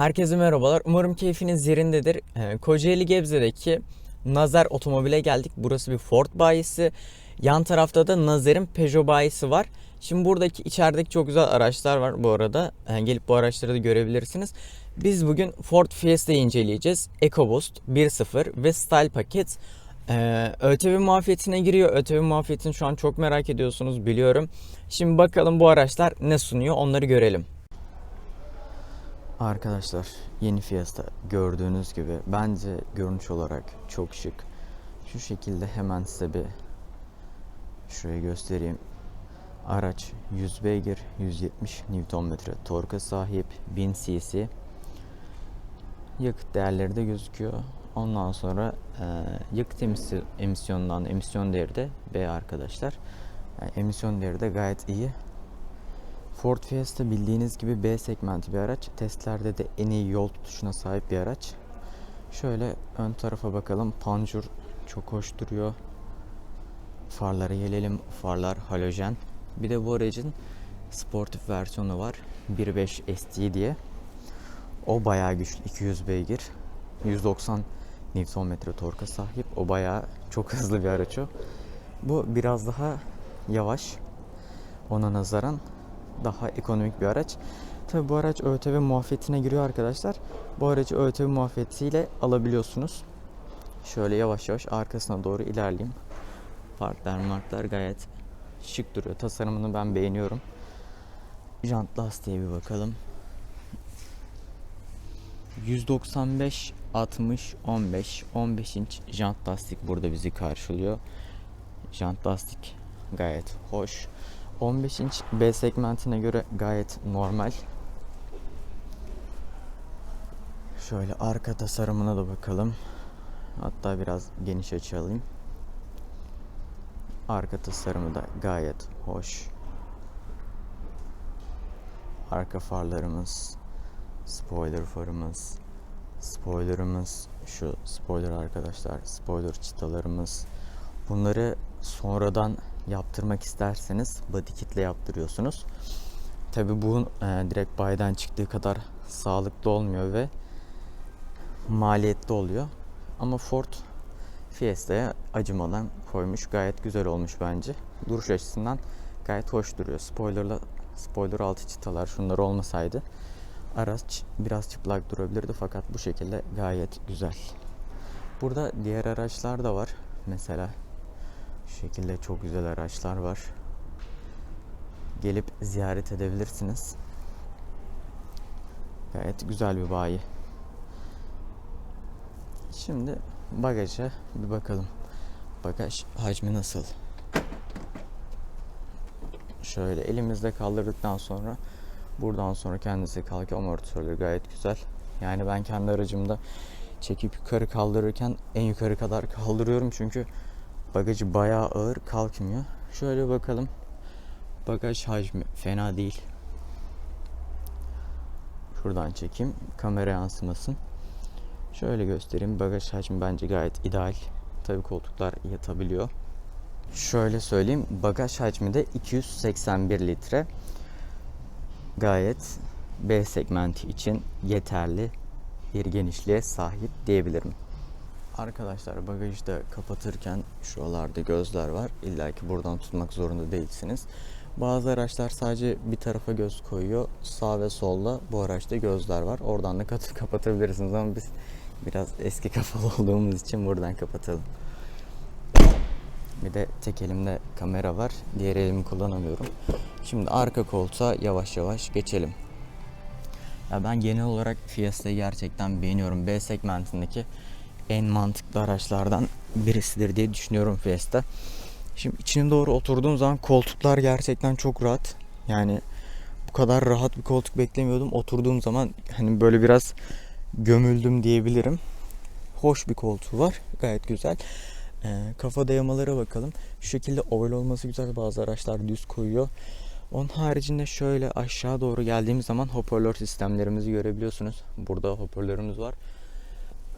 Herkese merhabalar. Umarım keyfiniz yerindedir. Ee, Kocaeli Gebze'deki Nazer Otomobil'e geldik. Burası bir Ford bayisi. Yan tarafta da Nazer'in Peugeot bayisi var. Şimdi buradaki içerideki çok güzel araçlar var bu arada. Ee, gelip bu araçları da görebilirsiniz. Biz bugün Ford Fiesta'yı inceleyeceğiz. EcoBoost 1.0 ve Style paket. Ee, ÖTV muafiyetine giriyor. ÖTV muafiyetini şu an çok merak ediyorsunuz biliyorum. Şimdi bakalım bu araçlar ne sunuyor onları görelim. Arkadaşlar yeni Fiesta gördüğünüz gibi bence görünüş olarak çok şık. Şu şekilde hemen size bir şuraya göstereyim. Araç 100 beygir, 170 Nm torka sahip, 1000 cc. Yakıt değerleri de gözüküyor. Ondan sonra e, yakıt emisyonundan emisyon değeri de B arkadaşlar. Yani emisyon değeri de gayet iyi. Ford Fiesta bildiğiniz gibi B segmenti bir araç. Testlerde de en iyi yol tutuşuna sahip bir araç. Şöyle ön tarafa bakalım. Panjur çok hoş duruyor. Farlara gelelim. Farlar halojen. Bir de bu aracın sportif versiyonu var. 1.5 ST diye. O bayağı güçlü. 200 beygir. 190 Nm torka sahip. O bayağı çok hızlı bir araç o. Bu biraz daha yavaş. Ona nazaran daha ekonomik bir araç. Tabi bu araç ÖTV muafiyetine giriyor arkadaşlar. Bu aracı ÖTV muafiyetiyle alabiliyorsunuz. Şöyle yavaş yavaş arkasına doğru ilerleyeyim. Parklar marklar gayet şık duruyor. Tasarımını ben beğeniyorum. Jant lastiğe bir bakalım. 195 60 15 15 inç jant lastik burada bizi karşılıyor. Jant lastik gayet hoş. 15 inç B segmentine göre gayet normal. Şöyle arka tasarımına da bakalım. Hatta biraz geniş açı alayım. Arka tasarımı da gayet hoş. Arka farlarımız, spoiler farımız, spoilerımız, şu spoiler arkadaşlar, spoiler çıtalarımız. Bunları sonradan yaptırmak isterseniz body kitle yaptırıyorsunuz. Tabi bu e, direkt bayiden çıktığı kadar sağlıklı olmuyor ve maliyetli oluyor. Ama Ford Fiesta'ya acımadan koymuş. Gayet güzel olmuş bence. Duruş açısından gayet hoş duruyor. Spoilerla spoiler altı çıtalar şunlar olmasaydı araç biraz çıplak durabilirdi fakat bu şekilde gayet güzel. Burada diğer araçlar da var. Mesela şekilde çok güzel araçlar var. Gelip ziyaret edebilirsiniz. Gayet güzel bir bayi. Şimdi bagaja bir bakalım. Bagaj hacmi nasıl? Şöyle elimizde kaldırdıktan sonra buradan sonra kendisi kalkıyor amortisörleri gayet güzel. Yani ben kendi aracımda çekip yukarı kaldırırken en yukarı kadar kaldırıyorum çünkü bagajı bayağı ağır kalkmıyor. Şöyle bakalım. Bagaj hacmi fena değil. Şuradan çekeyim. Kamera yansımasın. Şöyle göstereyim. Bagaj hacmi bence gayet ideal. Tabii koltuklar yatabiliyor. Şöyle söyleyeyim. Bagaj hacmi de 281 litre. Gayet B segmenti için yeterli bir genişliğe sahip diyebilirim. Arkadaşlar bagajı da kapatırken şuralarda gözler var. İlla ki buradan tutmak zorunda değilsiniz. Bazı araçlar sadece bir tarafa göz koyuyor. Sağ ve solda bu araçta gözler var. Oradan da kat- kapatabilirsiniz ama biz biraz eski kafalı olduğumuz için buradan kapatalım. Bir de tek elimde kamera var. Diğer elimi kullanamıyorum. Şimdi arka koltuğa yavaş yavaş geçelim. Ya ben genel olarak Fiesta'yı gerçekten beğeniyorum. B segmentindeki en mantıklı araçlardan birisidir diye düşünüyorum Fiesta. Şimdi içine doğru oturduğum zaman koltuklar gerçekten çok rahat. Yani bu kadar rahat bir koltuk beklemiyordum. Oturduğum zaman hani böyle biraz gömüldüm diyebilirim. Hoş bir koltuğu var. Gayet güzel. Ee, kafa dayamalara bakalım. Şu şekilde oval olması güzel. Bazı araçlar düz koyuyor. Onun haricinde şöyle aşağı doğru geldiğimiz zaman hoparlör sistemlerimizi görebiliyorsunuz. Burada hoparlörümüz var.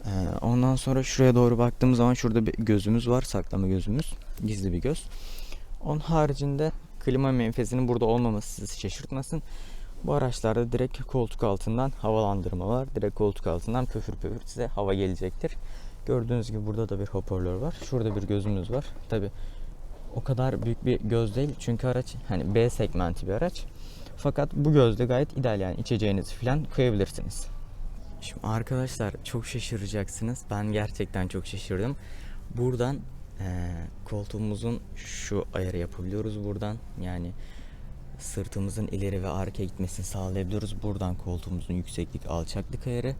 Ee, ondan sonra şuraya doğru baktığımız zaman şurada bir gözümüz var. Saklama gözümüz. Gizli bir göz. Onun haricinde klima menfezinin burada olmaması sizi şaşırtmasın. Bu araçlarda direkt koltuk altından havalandırma var. Direkt koltuk altından püfür püfür size hava gelecektir. Gördüğünüz gibi burada da bir hoparlör var. Şurada bir gözümüz var. Tabi o kadar büyük bir göz değil. Çünkü araç hani B segmenti bir araç. Fakat bu gözde gayet ideal yani içeceğinizi falan koyabilirsiniz. Şimdi arkadaşlar çok şaşıracaksınız. Ben gerçekten çok şaşırdım. Buradan eee, koltuğumuzun şu ayarı yapabiliyoruz buradan. Yani sırtımızın ileri ve arkaya gitmesini sağlayabiliyoruz. Buradan koltuğumuzun yükseklik alçaklık ayarı.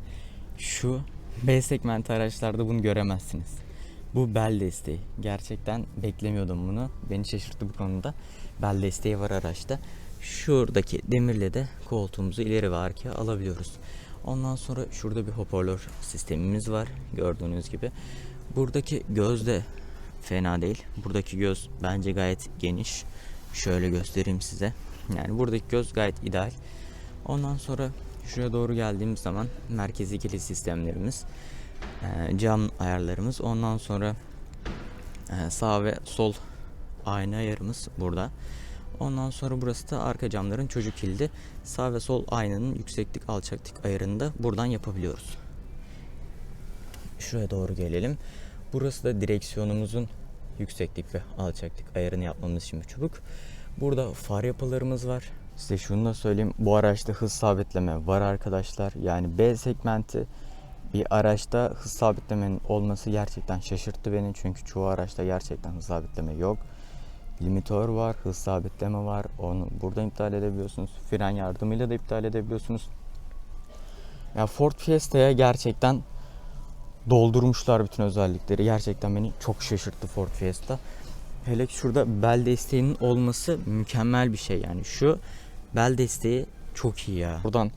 Şu B segment araçlarda bunu göremezsiniz. Bu bel desteği. Gerçekten beklemiyordum bunu. Beni şaşırttı bu konuda. Bel desteği var araçta. Şuradaki demirle de koltuğumuzu ileri ve arkaya alabiliyoruz. Ondan sonra şurada bir hoparlör sistemimiz var. Gördüğünüz gibi. Buradaki göz de fena değil. Buradaki göz bence gayet geniş. Şöyle göstereyim size. Yani buradaki göz gayet ideal. Ondan sonra şuraya doğru geldiğimiz zaman merkezi kilit sistemlerimiz, e, cam ayarlarımız, ondan sonra e, sağ ve sol ayna ayarımız burada. Ondan sonra burası da arka camların çocuk kilidi. Sağ ve sol aynanın yükseklik alçaklık ayarını da buradan yapabiliyoruz. Şuraya doğru gelelim. Burası da direksiyonumuzun yükseklik ve alçaklık ayarını yapmamız için bir çubuk. Burada far yapılarımız var. Size şunu da söyleyeyim. Bu araçta hız sabitleme var arkadaşlar. Yani B segmenti bir araçta hız sabitlemenin olması gerçekten şaşırttı beni. Çünkü çoğu araçta gerçekten hız sabitleme yok. Limitör var, hız sabitleme var. Onu buradan iptal edebiliyorsunuz. Fren yardımıyla da iptal edebiliyorsunuz. Ya Ford Fiesta'ya gerçekten doldurmuşlar bütün özellikleri. Gerçekten beni çok şaşırttı Ford Fiesta. Hele ki şurada bel desteğinin olması mükemmel bir şey yani. Şu bel desteği çok iyi ya. Buradan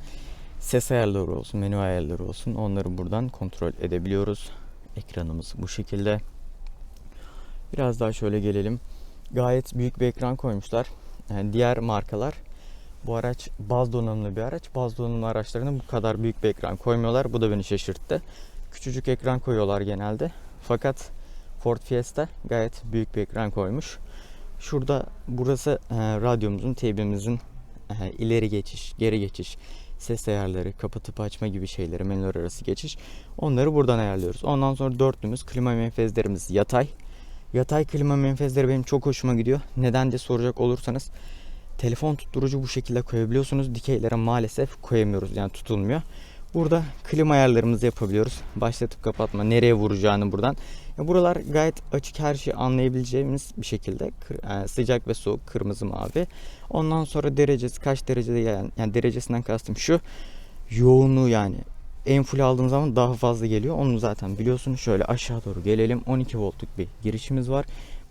ses ayarları olsun, menü ayarları olsun onları buradan kontrol edebiliyoruz. Ekranımız bu şekilde. Biraz daha şöyle gelelim. Gayet büyük bir ekran koymuşlar. Yani diğer markalar bu araç baz donanımlı bir araç. Baz donanımlı araçlarına bu kadar büyük bir ekran koymuyorlar. Bu da beni şaşırttı. Küçücük ekran koyuyorlar genelde. Fakat Ford Fiesta gayet büyük bir ekran koymuş. Şurada burası e, radyomuzun, teybimizin e, ileri geçiş, geri geçiş, ses ayarları, kapatıp açma gibi şeyleri, menüler arası geçiş. Onları buradan ayarlıyoruz. Ondan sonra dörtlümüz klima menfezlerimiz yatay. Yatay klima menfezleri benim çok hoşuma gidiyor. Neden diye soracak olursanız telefon tutturucu bu şekilde koyabiliyorsunuz. Dikeylere maalesef koyamıyoruz yani tutulmuyor. Burada klima ayarlarımızı yapabiliyoruz. Başlatıp kapatma, nereye vuracağını buradan. Ya buralar gayet açık her şeyi anlayabileceğimiz bir şekilde Kır- e, sıcak ve soğuk, kırmızı, mavi. Ondan sonra derecesi kaç derecede yani, yani derecesinden kastım şu yoğunluğu yani en full aldığım zaman daha fazla geliyor. Onu zaten biliyorsunuz. Şöyle aşağı doğru gelelim. 12 voltluk bir girişimiz var.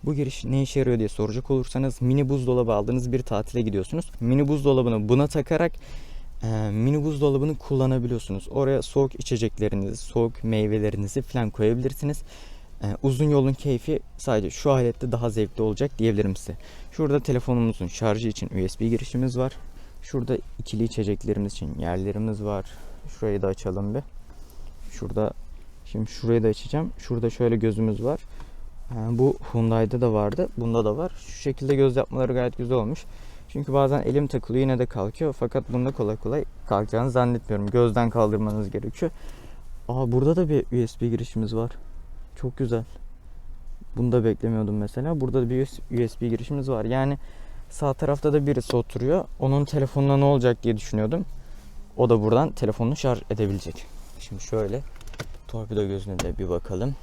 Bu giriş ne işe yarıyor diye soracak olursanız mini buzdolabı aldığınız bir tatile gidiyorsunuz. Mini buzdolabını buna takarak e, mini buzdolabını kullanabiliyorsunuz. Oraya soğuk içeceklerinizi, soğuk meyvelerinizi falan koyabilirsiniz. E, uzun yolun keyfi sadece şu alette daha zevkli olacak diyebilirim size. Şurada telefonumuzun şarjı için USB girişimiz var. Şurada ikili içeceklerimiz için yerlerimiz var. Şurayı da açalım bir. Şurada şimdi şurayı da açacağım. Şurada şöyle gözümüz var. E, bu Hyundai'de de vardı. Bunda da var. Şu şekilde göz yapmaları gayet güzel olmuş. Çünkü bazen elim takılıyor yine de kalkıyor. Fakat bunda kolay kolay kalkacağını zannetmiyorum. Gözden kaldırmanız gerekiyor. Aa burada da bir USB girişimiz var. Çok güzel. Bunu da beklemiyordum mesela. Burada da bir USB girişimiz var. Yani sağ tarafta da birisi oturuyor. Onun telefonuna ne olacak diye düşünüyordum. O da buradan telefonunu şarj edebilecek. Şimdi şöyle torpido gözüne de bir bakalım.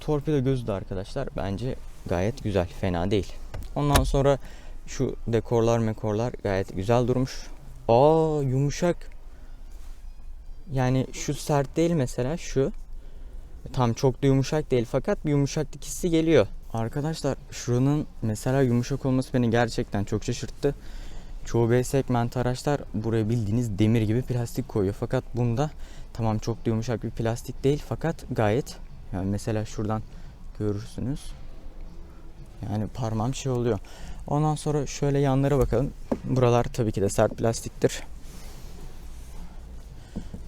Torpido gözü de arkadaşlar bence gayet güzel. Fena değil. Ondan sonra şu dekorlar mekorlar gayet güzel durmuş. Aa yumuşak. Yani şu sert değil mesela şu. Tam çok da yumuşak değil fakat bir yumuşaklık hissi geliyor. Arkadaşlar şuranın mesela yumuşak olması beni gerçekten çok şaşırttı. Çoğu B segment araçlar buraya bildiğiniz demir gibi plastik koyuyor. Fakat bunda tamam çok da yumuşak bir plastik değil fakat gayet yani mesela şuradan görürsünüz. Yani parmağım şey oluyor. Ondan sonra şöyle yanlara bakalım. Buralar tabii ki de sert plastiktir.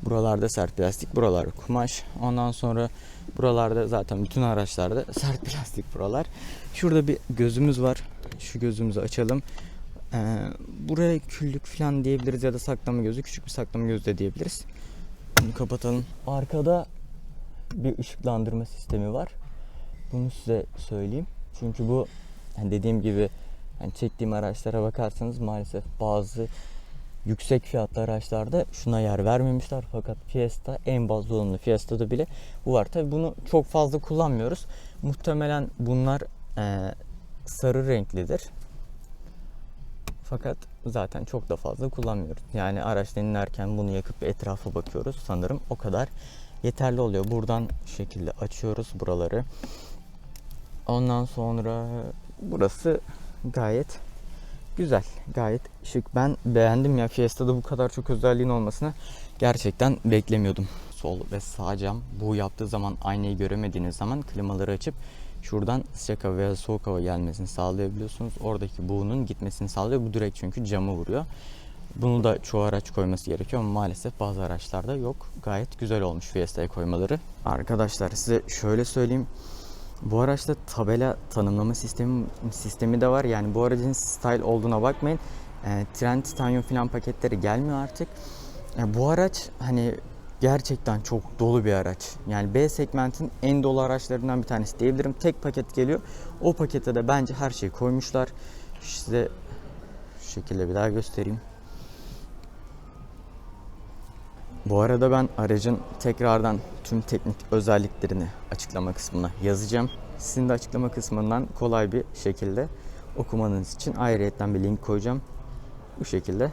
Buralarda sert plastik, buralar kumaş. Ondan sonra buralarda zaten bütün araçlarda sert plastik buralar. Şurada bir gözümüz var. şu gözümüzü açalım. Ee, buraya küllük falan diyebiliriz ya da saklama gözü. Küçük bir saklama gözü de diyebiliriz. Bunu kapatalım. Arkada bir ışıklandırma sistemi var. Bunu size söyleyeyim. Çünkü bu yani dediğim gibi yani çektiğim araçlara bakarsanız maalesef bazı yüksek fiyatlı araçlarda şuna yer vermemişler fakat Fiesta en bazı olanı Fiesta'da bile bu var. Tabi bunu çok fazla kullanmıyoruz. Muhtemelen bunlar eee, sarı renklidir. Fakat zaten çok da fazla kullanmıyoruz. Yani araçtan inerken bunu yakıp etrafa bakıyoruz sanırım. O kadar yeterli oluyor. Buradan şu şekilde açıyoruz buraları. Ondan sonra burası gayet güzel. Gayet şık. Ben beğendim ya Fiesta'da bu kadar çok özelliğin olmasını gerçekten beklemiyordum. Sol ve sağ cam bu yaptığı zaman aynayı göremediğiniz zaman klimaları açıp şuradan sıcak hava veya soğuk hava gelmesini sağlayabiliyorsunuz. Oradaki buğunun gitmesini sağlıyor. Bu direkt çünkü camı vuruyor. Bunu da çoğu araç koyması gerekiyor ama maalesef bazı araçlarda yok. Gayet güzel olmuş Fiesta'ya koymaları. Arkadaşlar size şöyle söyleyeyim. Bu araçta tabela tanımlama sistemi sistemi de var. Yani bu aracın style olduğuna bakmayın. E, Trend Titanium falan paketleri gelmiyor artık. E, bu araç hani gerçekten çok dolu bir araç. Yani B segmentin en dolu araçlarından bir tanesi diyebilirim. Tek paket geliyor. O pakete de bence her şeyi koymuşlar. Size şu şekilde bir daha göstereyim. Bu arada ben aracın tekrardan tüm teknik özelliklerini açıklama kısmına yazacağım. Sizin de açıklama kısmından kolay bir şekilde okumanız için ayrıyetten bir link koyacağım. Bu şekilde.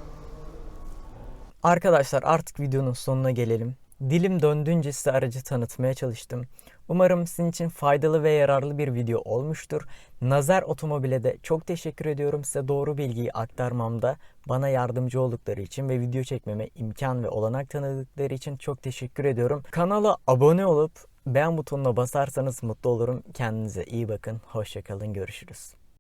Arkadaşlar artık videonun sonuna gelelim. Dilim döndüğünce size aracı tanıtmaya çalıştım. Umarım sizin için faydalı ve yararlı bir video olmuştur. Nazar Otomobil'e de çok teşekkür ediyorum size doğru bilgiyi aktarmamda bana yardımcı oldukları için ve video çekmeme imkan ve olanak tanıdıkları için çok teşekkür ediyorum. Kanala abone olup beğen butonuna basarsanız mutlu olurum. Kendinize iyi bakın. Hoşçakalın. Görüşürüz.